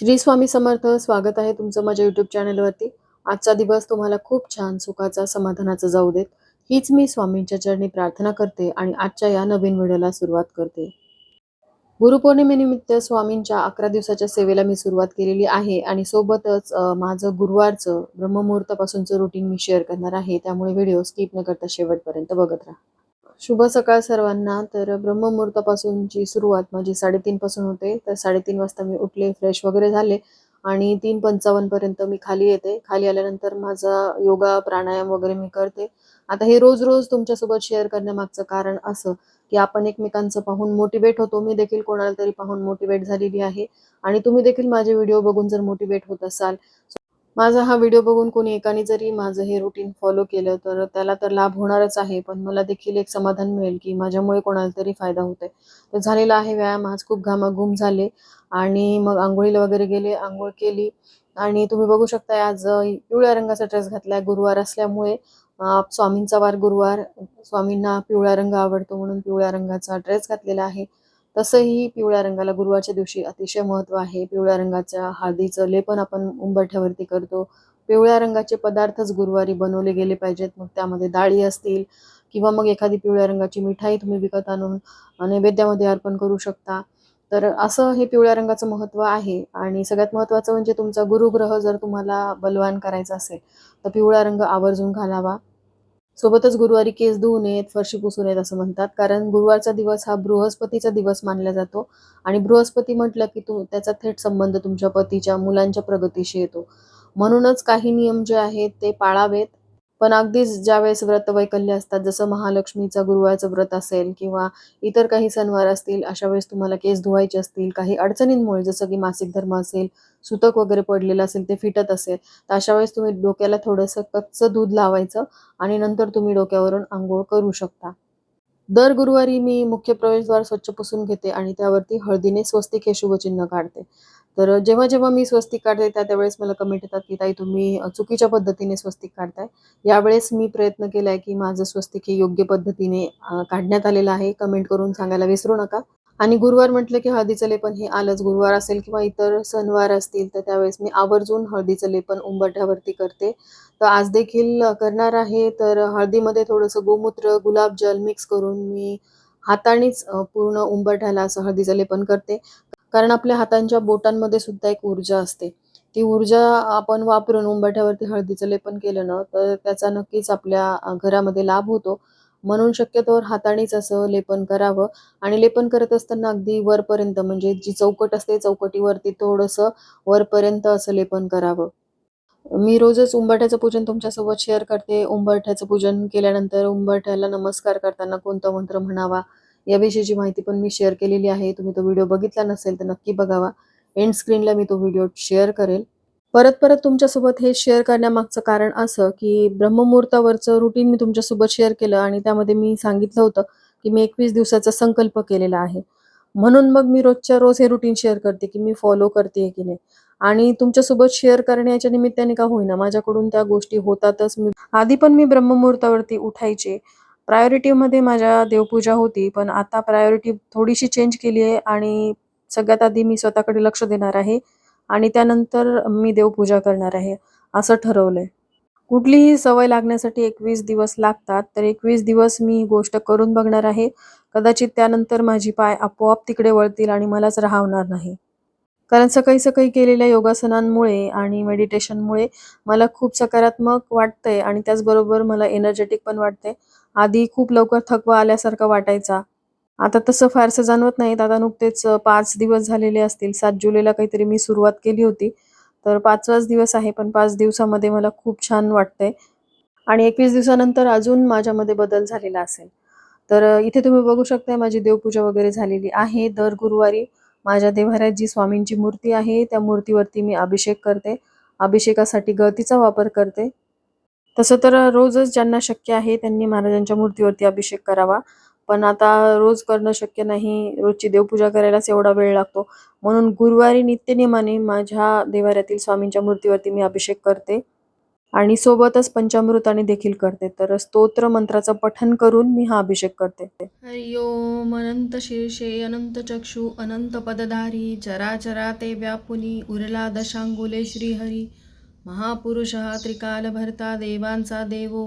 श्री स्वामी समर्थ स्वागत आहे तुमचं माझ्या युट्यूब चॅनलवरती आजचा दिवस तुम्हाला खूप छान सुखाचा समाधानाचा जाऊ देत. हीच मी स्वामींच्या चरणी प्रार्थना करते आणि आजच्या या नवीन व्हिडिओला सुरुवात करते. गुरुपौर्णिमेनिमित्त स्वामींच्या अकरा दिवसाच्या सेवेला मी सुरुवात केलेली आहे आणि सोबतच माझं गुरुवारचं ब्रह्ममुहूर्तापासूनचं रुटीन मी शेअर करणार आहे. त्यामुळे व्हिडिओ स्किप न करता शेवटपर्यंत बघत राहा. शुभ सकाळ सर्वांना. तर ब्रह्ममुहूर्तापासूनची सुरुवात माझी साडेतीन पासून होते. तर साडेतीन वाजता मी उठले फ्रेश वगैरे झाले आणि तीन पंचावन्न पर्यंत मी खाली येते. खाली आल्यानंतर माझा योगा प्राणायाम वगैरे मी करते. आता हे रोज रोज तुमच्यासोबत शेअर करण्यामागचं कारण असं की आपण एकमेकांचं पाहून मोटिवेट होतो. मी देखील कोणाला तरी पाहून मोटिवेट झालेली आहे. आणि तुम्ही देखील माझे व्हिडिओ बघून जर मोटिवेट होत असाल माझा हा व्हिडिओ बघून कोणी एकाने जरी माझं हे रुटीन फॉलो केलं तर त्याला तर लाभ होणारच आहे. पण मला देखील एक समाधान मिळेल की माझ्यामुळे कोणाला तरी फायदा होतोय. तर झालेला आहे व्यायाम. आज खूप घामाघूम झाले आणि मग आंघोळीला वगैरे गेले आंघोळ केली. आणि तुम्ही बघू शकता आज पिवळ्या रंगाचा ड्रेस घातलाय. गुरुवार असल्यामुळे स्वामींचा वार गुरुवार. स्वामींना पिवळा रंग आवडतो म्हणून पिवळ्या रंगाचा ड्रेस घातलेला आहे. तसंही पिवळ्या रंगाला गुरुवारच्या दिवशी अतिशय महत्त्व आहे. पिवळ्या रंगाच्या हळदीचं लेपन आपण उंबरठ्यावरती करतो. पिवळ्या रंगाचे पदार्थच गुरुवारी बनवले गेले पाहिजेत. मग त्यामध्ये डाळी असतील किंवा मग एखादी पिवळ्या रंगाची मिठाई तुम्ही विकत आणून नैवेद्यामध्ये अर्पण करू शकता. तर असं हे पिवळ्या रंगाचं महत्त्व आहे. आणि सगळ्यात महत्त्वाचं म्हणजे तुमचा गुरुग्रह जर तुम्हाला बलवान करायचा असेल तर पिवळा रंग आवर्जून घालावा. सोबतच गुरुवारी केस धुवू नयेत फरशी पुसू नयेत असं म्हणतात. कारण गुरुवारचा दिवस हा बृहस्पतीचा दिवस मानला जातो. आणि बृहस्पती म्हटलं की तू त्याचा थेट संबंध तुमच्या पतीच्या मुलांच्या प्रगतीशी येतो. म्हणूनच काही नियम जे आहेत ते पाळावेत. पण अगदीच ज्यावेळेस व्रत वैकल्य असतात जसं महालक्ष्मीचा गुरुवारचं व्रत असेल किंवा इतर काही सणवार असतील अशा वेळेस तुम्हाला केस धुवायचे असतील काही अडचणींमुळे जसं की मासिक धर्म असेल सुतक वगैरे पडलेलं असेल ते फिटत असेल तर अशा वेळेस तुम्ही डोक्याला थोडंसं कच्चं दूध लावायचं आणि नंतर तुम्ही डोक्यावरून आंघोळ करू शकता. दर गुरुवारी मी मुख्य प्रवेशद्वार स्वच्छ पुसून घेते आणि त्यावरती हळदीने स्वस्तिक हे शुभचिन्ह काढते. तर जेव्हा जेव्हा मी स्वस्तिक काढते त्या त्यावेळेस मला कमेंट येतात की ताई तुम्ही चुकीच्या पद्धतीने स्वस्तिक काढताय. यावेळेस मी प्रयत्न केलाय की माझं स्वस्तिक हे योग्य पद्धतीने काढण्यात आलेलं आहे. कमेंट करून सांगायला विसरू नका. आणि गुरुवार म्हटलं की हळदीचं लेपन हे आलंच. गुरुवार असेल किंवा इतर सणवार असतील तर त्यावेळेस मी आवर्जून हळदीचं लेपन उंबरठ्यावरती करते. तर आज देखील करणार आहे. तर हळदीमध्ये थोडंसं गोमूत्र गुलाबजल मिक्स करून मी हातानेच पूर्ण उंबरठ्याला असं हळदीचं लेपन करते. कारण आपल्या हातांच्या बोटांमध्ये सुद्धा एक ऊर्जा असते. ती ऊर्जा आपण वापरून उंबरठ्यावरती हळदीचं लेपन केलं ना तर त्याचा नक्कीच आपल्या घरामध्ये लाभ होतो. म्हणून शक्यतोवर हातानेच असं लेपन करावं. आणि लेपन करत असताना अगदी वरपर्यंत म्हणजे जी चौकट असते चौकटीवरती थोडंसं वरपर्यंत असं लेपन करावं. मी रोजच उंबरठ्याचं पूजन तुमच्यासोबत शेअर करते. उंबरठ्याचं पूजन केल्यानंतर उंबरठ्याला नमस्कार करताना कोणता मंत्र म्हणावा? याविषयीची माहिती पण मी शेअर केलेली आहे. तुम्ही तो व्हिडिओ बघितला नसेल तर नक्की बघावा. एंड स्क्रीनला मी तो व्हिडिओ शेअर करेल. परत परत तुमच्यासोबत हे शेअर करण्यामागचं कारण असं की ब्रह्ममुहूर्तावरचं रुटीन मी तुमच्यासोबत शेअर केलं आणि त्यामध्ये मी सांगितलं होतं की मी एकवीस दिवसाचा संकल्प केलेला आहे. म्हणून मग मी रोजच्या रोज हे रुटीन शेअर करते की मी फॉलो करते की नाही. आणि तुमच्यासोबत शेअर करण्याच्या निमित्ताने का होईना माझ्याकडून त्या गोष्टी होतातच. मी आधी पण मी ब्रह्ममुहूर्तावरती उठायचे. प्रायोरिटीमध्ये माझ्या देवपूजा होती पण आता प्रायोरिटी थोडीशी चेंज केली आहे आणि सगळ्यात आधी मी स्वतःकडे लक्ष देणार आहे आणि त्यानंतर मी देवपूजा करणार आहे असं ठरवलंय. कुठलीही सवय लागण्यासाठी एकवीस दिवस लागतात तर एकवीस दिवस मी ही गोष्ट करून बघणार आहे. कदाचित त्यानंतर माझी पाय आपोआप तिकडे वळतील आणि मलाच राहवणार नाही. कारण सकाळी सकाळी केलेल्या योगासनांमुळे आणि मेडिटेशनमुळे मला खूप सकारात्मक वाटतंय आणि त्याचबरोबर मला एनर्जेटिक पण वाटते आधी खूप लवकर थकवा आल्यासारखा वाटायचा. आता तसं फारसं जाणवत नाहीत आता नुकतेच पाच दिवस झालेले असतील. सात जुलैला काहीतरी मी सुरुवात केली होती. तर पाचवाच दिवस आहे पण पाच दिवसामध्ये मला खूप छान वाटतंय. आणि एकवीस दिवसानंतर अजून माझ्यामध्ये बदल झालेला असेल. तर इथे तुम्ही बघू शकताय माझी देवपूजा वगैरे झालेली आहे. दर गुरुवारी माझ्या देव्हाऱ्यात जी स्वामींची मूर्ती आहे. त्या मूर्तीवरती मी अभिषेक करते. अभिषेकासाठी गळतीचा वापर करते. तसं तर रोजच ज्यांना शक्य आहे त्यांनी महाराजांच्या मूर्तीवरती अभिषेक करावा. पण आता रोज करणं शक्य नाही. रोजची देवपूजा करायलाच एवढा वेळ लागतो. म्हणून गुरुवारी नित्यनियमाने माझ्या देवाऱ्यातील स्वामींच्या मूर्तीवरती मी अभिषेक करते. आणि सोबतच पंचामृताने देखील करते. तर स्तोत्र मंत्राचं पठन करून मी हा अभिषेक करते. हरिओम अनंत शीर्षे अनंत चक्षु अनंत पदधारी चराचरा ते व्यापुनी उरला दशांगुले श्रीहरी. महापुरुष हा त्रिकाल भरता देवांचा देवो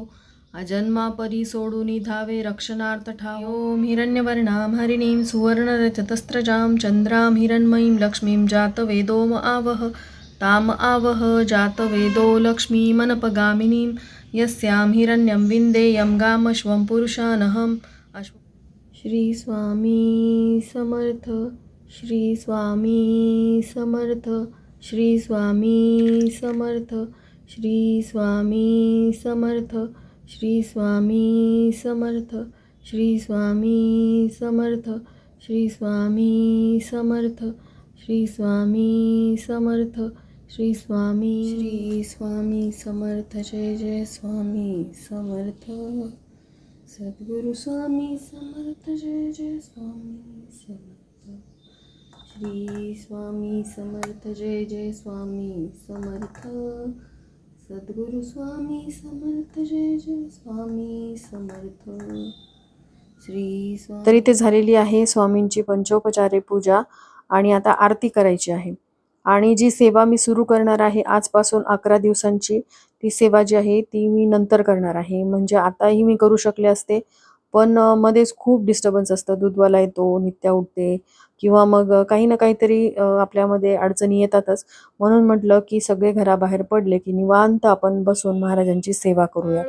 अजन्मा परी सोडून धावे रक्षणार्थ ठाव। ओम हिरण्यवर्णां हरिणीं सुवर्णरजतस्रजां चंद्रां हिरण्मयीं लक्ष्मीं जातवेदोम आवह। ताम आवह जातवेदो लक्ष्मीमनपगामिनीं यस्यां हिरण्यं विन्देयं गामश्वं पुरुषानहम् अश्व श्री स्वामी समर्थ श्री स्वामी समर्थ। श्री स्वामी समर्थ श्री स्वामी समर्थ श्री स्वामी समर्थ श्री स्वामी समर्थ श्री स्वामी समर्थ श्री स्वामी समर्थ श्री स्वामी श्री स्वामी समर्थ जय जय स्वामी समर्थ। सद्गुरु स्वामी समर्थ जय जय स्वामी समर्थ। श्री स्वामी समर्थ जय जय स्वामी समर्थ। सद्गुरु स्वामी समर्थ जय जय स्वामी समर्थ। श्री स्वामी तर इथे झालेली आहे स्वामींची पंचोपचारे पूजा आणि आता आरती करायची आहे. आणि जी सेवा मी सुरू करणार आहे आजपासून अकरा दिवसांची ती सेवा जी आहे ती मी नंतर करणार आहे. म्हणजे आताही मी करू शकले असते पण मध्येच खूप डिस्टर्बन्स असतं. दूधवाला येतो नित्या उठते किंवा मग काही ना काहीतरी आपल्यामध्ये अडचणी येतातच. म्हणून म्हटलं की सगळे घराबाहेर पडले की निवांत आपण बसून महाराजांची सेवा करूया.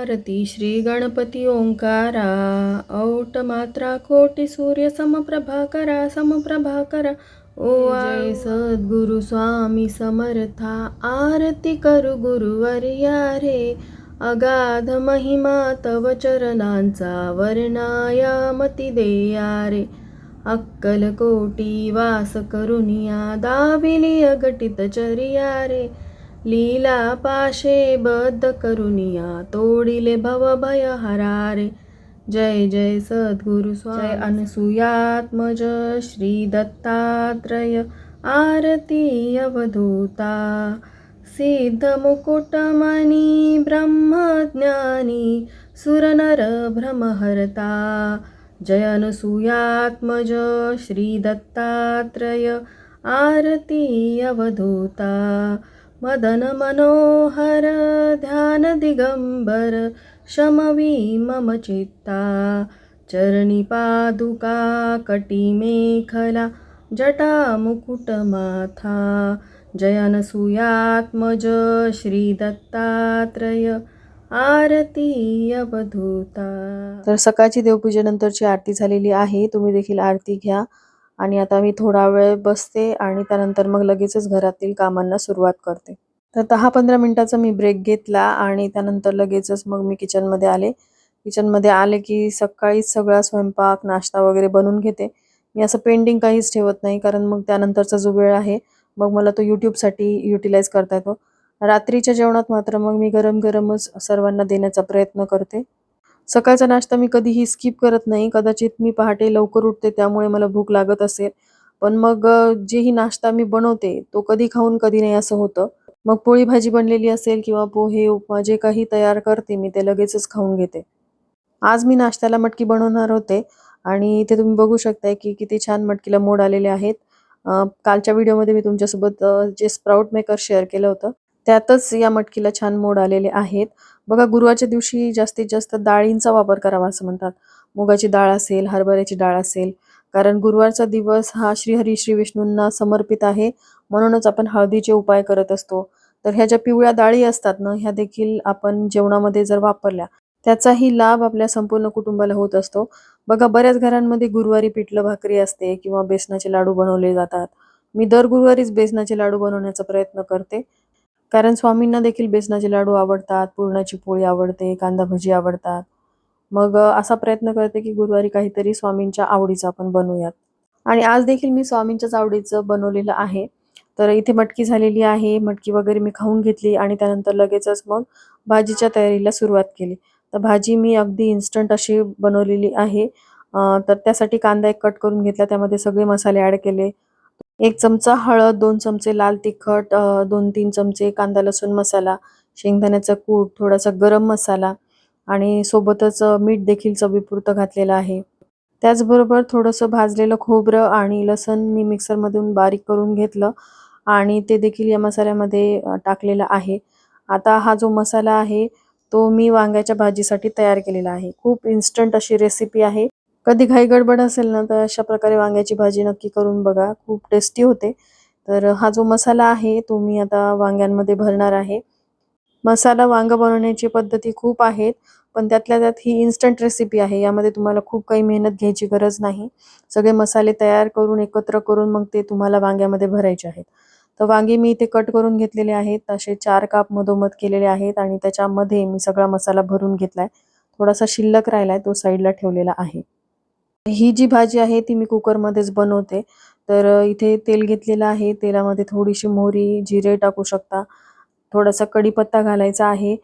आरती श्री गणपती ओंकारा औट मात्रा कोटी सूर्य समप्रभाकरा समप्रभाकरा. ओ जय सद्गुरु स्वामी समर्था आरती करू गुरुवर्या रे अगाध महिमा तव चरणांचा वर्णायामती देया रे. अक्कलकोटी वास करुनिया दाविली अगटित चरिया रे. लीला पाशे बद्ध करुनिया तोडिले भव भय हरारे जय जय सद्गुरु स्वामी. जय अनसुयात्मज श्री दत्तात्रय. आरती अवधूता सिद्धमुकुटमणि ब्रह्मज्ञानी सुरनरभ्रमहर्ता जयनसूयात्मज श्रीदत्तात्रय आरतीयवधूता मदनमनोहर ध्यानदिगम्बर शमवी मम चित्ता। चरणिपादुका कटिमेखला जटामुकुटमाथा जयनसूयात्मज श्री दत्तात्रय आरती अवधूता तर सकाळची देवपूजेनंतरची आरती झालेली आहे. तुम्ही देखील आरती घ्या. आणि आता मी थोडा वेळ बसते आणि त्यानंतर मग लगेचच घरातील कामांना सुरुवात करते. तर दहा पंधरा मिनटाचा मी ब्रेक घेतला आणि त्यानंतर लगेचच मग मी किचनमध्ये आले. किचनमध्ये आले की सकाळीच सगळा स्वयंपाक नाश्ता वगैरे बनवून घेते. मी असं पेंडिंग काहीच ठेवत नाही कारण मग त्यानंतरचा जो वेळ आहे मग मला तो यूट्यूबसाठी युटिलाइज करता येतो. रात्रीच्या जेवणात मात्र मग मी गरम गरमच सर्वांना देण्याचा प्रयत्न करते. सकाळचा नाश्ता मी कधीही स्किप करत नाही. कदाचित मी पहाटे लवकर उठते त्यामुळे मला भूक लागत असेल. पण मग जेही नाश्ता मी बनवते तो कधी खाऊन कधी नाही असं होतं. मग पोळी भाजी बनलेली असेल किंवा पोहे उपमा जे काही तयार करते मी ते लगेचच खाऊन घेते. आज मी नाश्त्याला मटकी बनवणार होते आणि इथे तुम्ही बघू शकताय की किती छान मटकीला मोड आलेले आहेत. कालच्या व्हिडिओमध्ये मी तुमच्यासोबत जे स्प्राउट मेकर शेअर केलं होतं त्यातच या मटकीला छान मोड आलेले आहेत. बघा गुरुवारच्या दिवशी जास्तीत जास्त डाळींचा वापर करावा असं म्हणतात. मुगाची डाळ असेल हरभऱ्याची डाळ असेल. कारण गुरुवारचा दिवस हा श्रीहरी श्री विष्णूंना समर्पित आहे. म्हणूनच आपण हळदीचे उपाय करत असतो. तर ह्या ज्या पिवळ्या डाळी असतात ना ह्या देखील आपण जेवणामध्ये जर वापरल्या त्याचाही लाभ आपल्या संपूर्ण कुटुंबाला होत असतो. बघा बऱ्याच घरांमध्ये गुरुवारी पिठलं भाकरी असते किंवा बेसनाचे लाडू बनवले जातात. मी दर गुरुवारीच बेसनाचे लाडू बनवण्याचा प्रयत्न करते. कारण स्वामींना देखील बेसनाचे लाडू आवडतात पुरणाची पोळी आवडते कांदा भजी आवडतात. मग असा प्रयत्न करते की गुरुवारी काहीतरी स्वामींच्या आवडीचं आपण बनवूयात. आणि आज देखील मी स्वामींच्याच आवडीचं बनवलेलं आहे. तर इथे मटकी झालेली आहे मटकी वगैरे मी खाऊन घेतली आणि त्यानंतर लगेचच मग भाजीच्या तयारीला सुरुवात केली. तर भाजी मी अगदी इन्स्टंट अशी बनवलेली आहे. तर त्यासाठी कांदा एक कट करून घेतला. त्यामध्ये सगळे मसाले ॲड केले. एक चमचा हळद दोन चमचे लाल तिखट दोन तीन चमचे कांदा लसूण मसाला शेंगदाण्याचा कूट थोडासा गरम मसाला आणि सोबतच मीठ देखील चवीपुरतं घातलेलं आहे. त्याचबरोबर थोडंसं भाजलेलं खोबरं आणि लसण मी मिक्सरमधून बारीक करून घेतलं आणि ते देखील या मसाल्यामध्ये टाकलेलं आहे. आता हा जो मसाला आहे तो मी वांग्याच्या भाजीसाठी तयार केलेला आहे. खूप इन्स्टंट अशी रेसिपी आहे. कधी घाई गडबड असेल ना तर अशा प्रकारे वांग्याची भाजी नक्की करून बघा. खूप टेस्टी होते. तर हा जो मसाला आहे तो मी आता वांग्यांमध्ये भरणार आहे. मसाला वांग बनवण्याची पद्धती खूप आहेत पण त्यातल्या त्यात ही इन्स्टंट रेसिपी आहे. यामध्ये तुम्हाला खूप काही मेहनत घ्यायची गरज नाही. सगळे मसाले तयार करून एकत्र करून मग ते तुम्हाला वांग्यामध्ये भरायचे आहेत. तर वांगे मी इथे कट करून घेतलेले आहेत. असे चार काप मधोमध केलेले आहेत आणि त्याच्यामध्ये मी सगळा मसाला भरून घेतलाय. थोडासा शिल्लक राहिलाय तो साईडला ठेवलेला आहे. ही जी भाजी आहे ती मी कुकरमध्येच बनवते. तर इथे तेल घेतलेलं आहे. तेलामध्ये थोडीशी मोहरी जिरे टाकू शकता. थोडासा कढीपत्ता घालायचा आहे.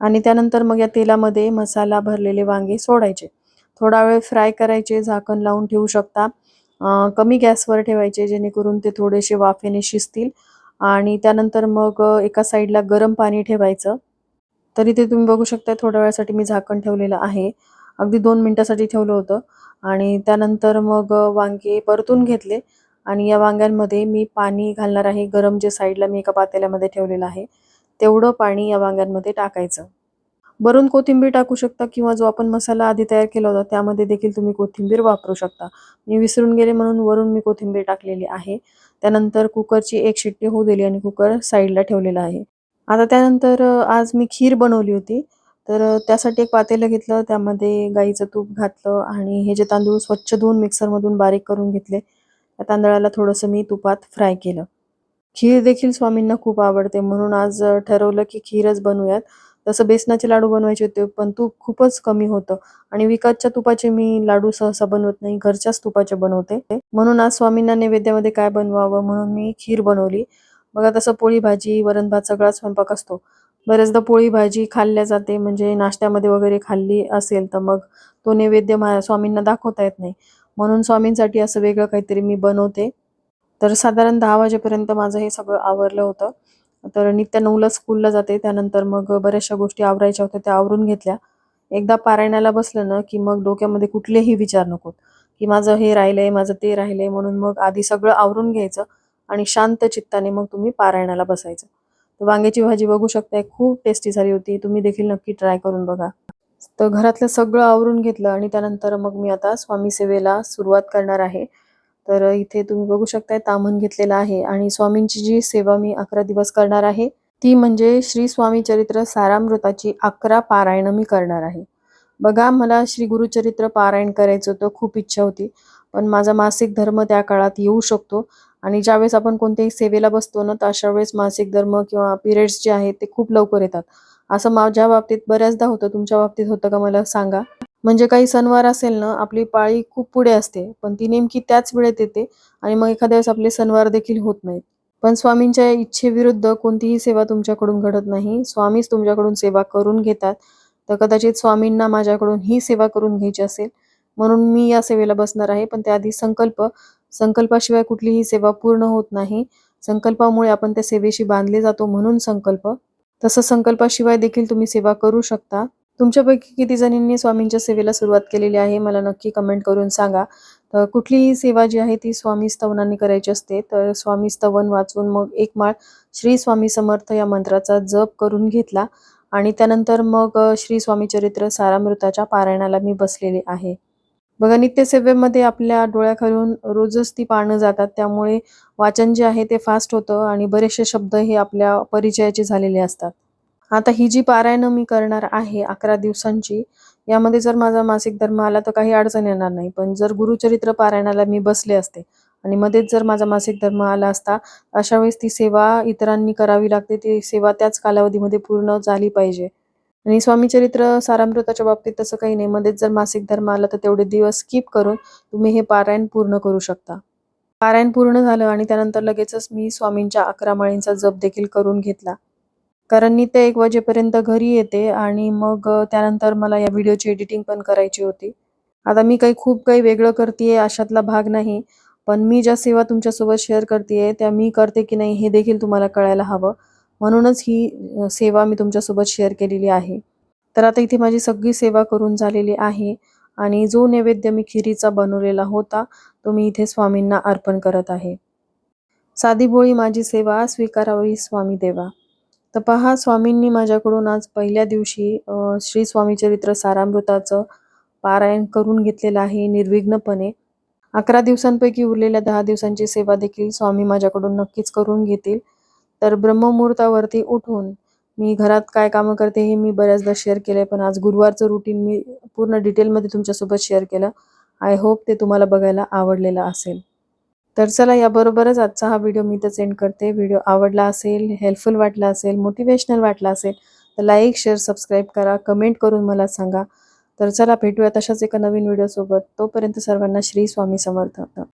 आणि त्यानंतर मग या तेलामध्ये मसाला भरलेले वांगे सोडायचे. थोडा वेळ फ्राय करायचे झाकण लावून ठेवू शकता. कमी गॅसवर ठेवायचे जेणेकरून ते थोडेसे वाफेने शिजतील आणि त्यानंतर मग एका साईडला गरम पाणी ठेवायचं. तरी ते तुम्ही बघू शकता थोड्या वेळासाठी मी झाकण ठेवलेलं आहे. अगदी दोन मिनटासाठी ठेवलं होतं आणि त्यानंतर मग वांगे परतून घेतले आणि या वांग्यांमध्ये मी पाणी घालणार आहे. गरम जे साईडला मी एका पातेल्यामध्ये ठेवलेलं आहे तेवढं पाणी या वांग्यांमध्ये टाकायचं. भरून कोथिंबीर टाकू शकता किंवा जो आपण मसाला आधी तयार केला होता त्यामध्ये देखील तुम्ही कोथिंबीर वापरू शकता. मी विसरून गेले म्हणून वरून मी कोथिंबीर टाकलेली आहे. त्यानंतर कुकरची एक शिट्टी होऊ दिली आणि कुकर साईडला ठेवलेला आहे. आता त्यानंतर आज मी खीर बनवली होती. तर त्यासाठी एक पातेलं घेतलं. त्यामध्ये गाईचं तूप घातलं आणि हे जे तांदूळ स्वच्छ धुवून मिक्सरमधून बारीक करून घेतले त्या तांदळाला थोडंसं मी तुपात फ्राय केलं. खीर देखील स्वामींना खूप आवडते. म्हणून आज ठरवलं की खीरच बनवूयात. तसं बेसनाचे लाडू बनवायचे होते पण तूप खूपच कमी होतं. आणि विकतच्या तुपाचे मी लाडू सहसा बनवत नाही घरच्याच तुपाचे बनवते. म्हणून आज स्वामींना नैवेद्यामध्ये काय बनवावं म्हणून मी खीर बनवली. बघा तसं पोळी भाजी वरण भात सगळा स्वयंपाक असतो. बऱ्याचदा पोळी भाजी खाल्ल्या जाते म्हणजे नाश्त्यामध्ये वगैरे खाल्ली असेल तर मग तो नैवेद्य मा स्वामींना दाखवता येत नाही. म्हणून स्वामींसाठी असं वेगळं काहीतरी मी बनवते. तर साधारण दहा वाजेपर्यंत माझं हे सगळं आवरलं होतं. तर नित्या नऊला स्कूलला जाते. त्यानंतर मग बऱ्याचशा गोष्टी आवरायच्या होत्या त्या आवरून घेतल्या. एकदा पारायणाला बसलं ना की मग डोक्यामध्ये कुठलेही विचार नको की माझं हे राहिलंय माझं ते राहिलंय म्हणून मग आधी सगळं आवरून घ्यायचं आणि शांत चित्ताने मग तुम्ही पारायणाला बसायचं. तर वांग्याची भाजी बघू शकताय खूप टेस्टी झाली होती. तुम्ही देखील नक्की ट्राय करून बघा. तर घरातलं सगळं आवरून घेतलं आणि त्यानंतर मग मी आता स्वामी सेवेला सुरुवात करणार आहे. तर इथे तुम्ही बघू शकताय तामण घेतलेला आहे आणि स्वामींची जी सेवा मी अकरा दिवस करणार आहे ती म्हणजे श्री स्वामी चरित्र सारामृताची अकरा पारायणं मी करणार आहे. बघा मला श्री गुरुचरित्र पारायण करायचं होतं खूप इच्छा होती पण माझा मासिक धर्म त्या काळात येऊ शकतो आणि ज्यावेळेस आपण कोणत्याही सेवेला बसतो ना तर अशा वेळेस मासिक धर्म किंवा पिरियड्स जे आहेत ते खूप लवकर येतात. असं माझ्या बाबतीत बऱ्याचदा होतं. तुमच्या बाबतीत होतं का मला सांगा. म्हणजे काही सणवार असेल ना आपली पाळी खूप पुढे असते पण ती नेमकी त्याच वेळेत येते आणि मग एखाद्या वेळेस आपले सणवार देखील होत नाहीत. पण स्वामींच्या इच्छेविरुद्ध कोणतीही सेवा तुमच्याकडून घडत नाही. स्वामीच तुमच्याकडून सेवा करून घेतात. तर कदाचित स्वामींना माझ्याकडून ही सेवा करून घ्यायची असेल. म्हणून मी या सेवेला बसणार आहे. पण त्याआधी संकल्प संकल्पाशिवाय कुठलीही सेवा पूर्ण होत नाही. संकल्पामुळे आपण त्या सेवेशी बांधले जातो म्हणून संकल्प. तसं संकल्पाशिवाय देखील तुम्ही सेवा करू शकता. तुमच्यापैकी किती जणींनी स्वामींच्या सेवेला सुरुवात केलेली आहे मला नक्की कमेंट करून सांगा. तर कुठलीही सेवा जी आहे ती स्वामी स्तवनाने करायची असते. तर स्वामी स्तवन वाचून मग एक माळ श्री स्वामी समर्थ या मंत्राचा जप करून घेतला. आणि त्यानंतर मग श्री स्वामी चरित्र सारामृताच्या पारायणाला मी बसलेले आहे. बघा नित्यसेवेमध्ये आपल्या डोळ्याखालून रोजच ती पानं जातात. त्यामुळे वाचन जे आहे ते फास्ट होतं आणि बरेचसे शब्द हे आपल्या परिचयाचे झालेले असतात. आता ही जी पारायणं मी करणार आहे अकरा दिवसांची यामध्ये जर माझा मासिक धर्म आला तर काही अडचण येणार नाही. पण जर गुरुचरित्र पारायणाला मी बसले असते आणि मध्येच जर माझा मासिक धर्म आला असता अशा वेळेस ती सेवा इतरांनी करावी लागते. ती सेवा त्याच कालावधीमध्ये पूर्ण झाली पाहिजे. आणि स्वामी चरित्र सारामृताच्या बाबतीत तसं काही नाही. मध्येच जर मासिक धर्म आला तर तेवढे दिवस स्किप करून तुम्ही हे पारायण पूर्ण करू शकता. पारायण पूर्ण झालं आणि त्यानंतर लगेचच मी स्वामींच्या अकरा माळींचा जप देखील करून घेतला. कारण मी ते एक वाजेपर्यंत घरी येते आणि मग त्यानंतर मला या व्हिडिओची एडिटिंग पण करायची होती. आता मी काही खूप काही वेगळं करते अशातला भाग नाही. पण मी ज्या सेवा तुमच्यासोबत शेअर करते त्या मी करते की नाही हे देखील तुम्हाला कळायला हवं. म्हणूनच ही सेवा मी तुमच्यासोबत शेअर केलेली आहे. तर आता इथे माझी सगळी सेवा करून झालेली आहे आणि जो नैवेद्य मी खिरीचा बनवलेला होता तो मी इथे स्वामींना अर्पण करत आहे. साधी बोळी माझी सेवा स्वीकारावी स्वामी देवा. तर पहा स्वामींनी माझ्याकडून आज पहिल्या दिवशी श्री स्वामी चरित्र सारामृताचं पारायण करून घेतलेलं आहे निर्विघ्नपणे. अकरा दिवसांपैकी उरलेल्या दहा दिवसांची सेवा देखील स्वामी माझ्याकडून नक्कीच करून घेतील. तर ब्रह्ममुहूर्तावरती उठून मी घरात काय कामं करते हे मी बऱ्याचदा शेअर केलंय पण आज गुरुवारचं रुटीन मी पूर्ण डिटेलमध्ये तुमच्यासोबत शेअर केलं. आय होप ते तुम्हाला बघायला आवडलेलं असेल. तर चला याबरोबरच आजचा हा व्हिडिओ मी तर सेंड करते. व्हिडिओ आवडला असेल हेल्पफुल वाटला असेल मोटिवेशनल वाटला असेल तर लाईक शेअर सबस्क्राईब करा. कमेंट करून मला सांगा. तर चला भेटूया तशाच एका नवीन व्हिडिओसोबत तोपर्यंत सर्वांना श्री स्वामी समर्थ.